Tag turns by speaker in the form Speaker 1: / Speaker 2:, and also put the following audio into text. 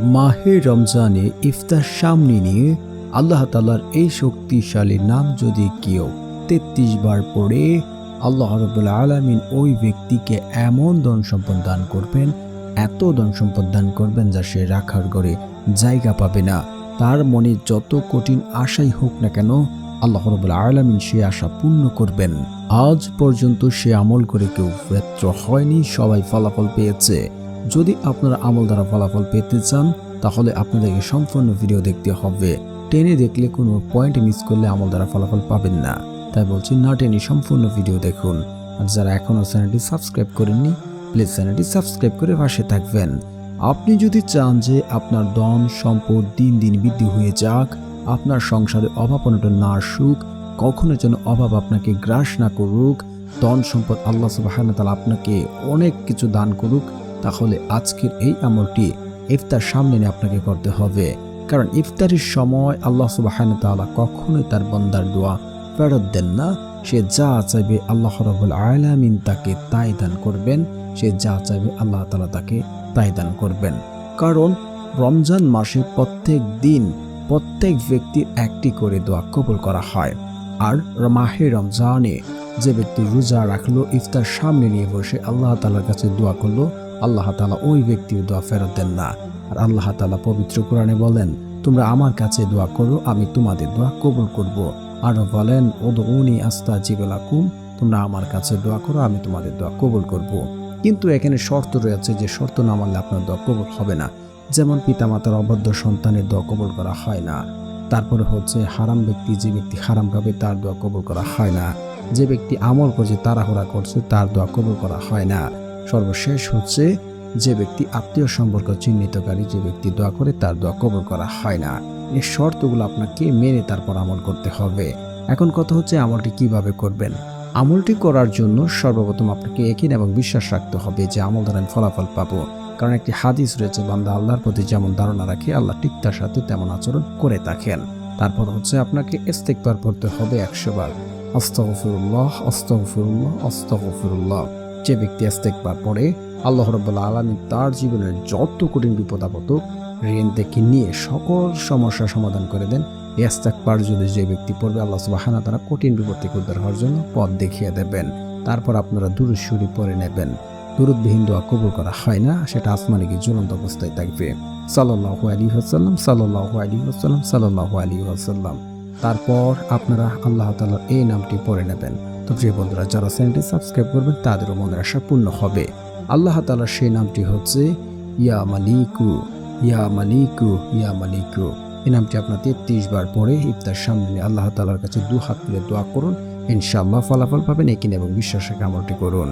Speaker 1: মাহে রমজানে ইফতার সামনে নিয়ে আল্লাহ তালার এই শক্তিশালী নাম যদি কেউ তেত্রিশ বার পড়ে, আল্লাহ রবুল্লা আলমিন ওই ব্যক্তিকে এমন ধন সম্পদ দান করবেন, এত ধন সম্পদ দান করবেন যা সে রাখার ঘরে জায়গা পাবে না। তার মনে যত কঠিন আশাই হোক না কেন, আল্লাহ রবুল্লা আলমিন সে আশা পূর্ণ করবেন। আজ পর্যন্ত সে আমল করে কেউ ব্যর্থ হয়নি, সবাই ফলাফল পেয়েছে। যদি আপনারা আমল দ্বারা ফলাফল পেতে চান, তাহলে আপনাদেরকে সম্পূর্ণ ভিডিও দেখতে হবে। টেনে দেখলে কোনো পয়েন্ট মিস করলে আমল দ্বারা ফলাফল পাবেন না। তাই বলছি, না টেনে সম্পূর্ণ ভিডিও দেখুন। আর যারা এখনও চ্যানেলটি সাবস্ক্রাইব করেননি প্লিজ চ্যানেলটি সাবস্ক্রাইব করে পাশে থাকবেন। আপনি যদি চান যে আপনার ধন, সম্পদ দিন দিন বৃদ্ধি হয়ে যাক, আপনার সংসারে অভাব অনটন না আসুক, কখনো যেন অভাব আপনাকে গ্রাস না করুক, ধন সম্পদ আল্লাহ সুবাহান তালা আপনাকে অনেক কিছু দান করুক তাহলে আজকের এই আমলটি ইফতার সামনে নিয়ে আপনাকে করতে হবে। কারণ ইফতারের সময় আল্লাহ সুবাহান তালা কখনোই তার বন্দার দোয়া ফেরত দেন না। সে যা চাইবে আল্লাহ রবুল আলামিন তাকে তাই দান করবেন। সে যা চাইবে আল্লাহ তালা তাকে তাই দান করবেন। কারণ রমজান মাসে প্রত্যেক দিন প্রত্যেক ব্যক্তির একটি করে দোয়া কবুল করা হয়। আর মাহে রমজানে যে ব্যক্তি রোজা রাখল, ইফতার সামনে নিয়ে বসে আল্লাহ তালার কাছে দোয়া করল আল্লাহ তালা ওই ব্যক্তির দোয়া ফেরত দেন না। আর আল্লাহ তালা পবিত্র কোরআনে বলেন, তোমরা আমার কাছে দোয়া করো, আমি তোমাদের দোয়া কবুল করব। আরও বলেন ওদৌনি আস্তা জিবলাকুম তোমরা আমার কাছে দোয়া করো, আমি তোমাদের দোয়া কবুল করব। কিন্তু এখানে শর্ত রয়েছে যে শর্ত না মানলে আপনার দোয়া কবুল হবে না। যেমন পিতামাতার অবদ্ধ সন্তানের দোয়া কবুল করা হয় না। তারপরে হচ্ছে হারাম ব্যক্তি যে ব্যক্তি হারাম খাবে তার দোয়া কবুল করা হয় না। যে ব্যক্তি আমল করছে, তাড়াহুড়া করছে, তার দোয়া কবুল করা হয় না। সর্বশেষ হচ্ছে যে ব্যক্তি আত্মীয় সম্পর্ক চিহ্নিতকারী যে ব্যক্তি দোয়া করে তার দোয়া কবর করা হয় না। এই শর্তগুলো আপনাকে মেনে তারপর আমল করতে হবে। এখন কথা হচ্ছে আমলটি কীভাবে করবেন? আমলটি করার জন্য সর্বপ্রথম আপনাকে একিন এবং বিশ্বাস রাখতে হবে যে আমল আমি ফলাফল পাবো। কারণ একটি হাদিস রয়েছে, বান্দা আল্লাহর প্রতি যেমন ধারণা রাখে, আল্লাহ ঠিক তার সাথে তেমন আচরণ করে থাকেন। তারপর হচ্ছে আপনাকে ইস্তেকবার পড়তে হবে একশো বার। আস্তগফিরুল্লাহ আস্তগফিরুল্লাহ। যে ব্যক্তি ইস্তেকবার পড়ে, আল্লাহ রব্বুল্লা আলমী তার জীবনের যত কঠিন বিপদ আপদ ঋণ থেকে নিয়ে সকল সমস্যার সমাধান করে দেন। ইস্তেকবার যদি যে ব্যক্তি পড়বে, আল্লাহ সুবাহানা তারা কঠিন বিপদ থেকে উদ্ধার হওয়ার জন্য পথ দেখিয়ে দেবেন। তারপর আপনারা দুরুশ্বরী পরে নেবেন। দুরুদবিহীন দোয়া কবুল করা হয় না, সেটা আসমানে গিয়ে জ্বলন্ত অবস্থায় থাকবে। সাল্লাহ আলী হাসাল্লাম সাল্লাহ আলী হাসাল্লাম সাল্লাহ আলী হাসাল্লাম তারপর আপনারা আল্লাহ তালার এই নামটি পড়ে নেবেন। তো প্রিয় বন্ধুরা, যারা চ্যানেলটি সাবস্ক্রাইব করবেন, তাদেরও মনের আশা পূর্ণ হবে। আল্লাহ তালার সেই নামটি হচ্ছে ইয়া মালিকু ইয়া মালিকু ইয়া মালিকু। এই নামটি আপনার তেত্রিশ বার পরে ইফতার সামনে আল্লাহ তালার কাছে দু হাত তুলে দোয়া করুন। ইনশাআল্লাহ ফলাফল পাবেন, একিন এবং বিশ্বাসের কামলটি করুন।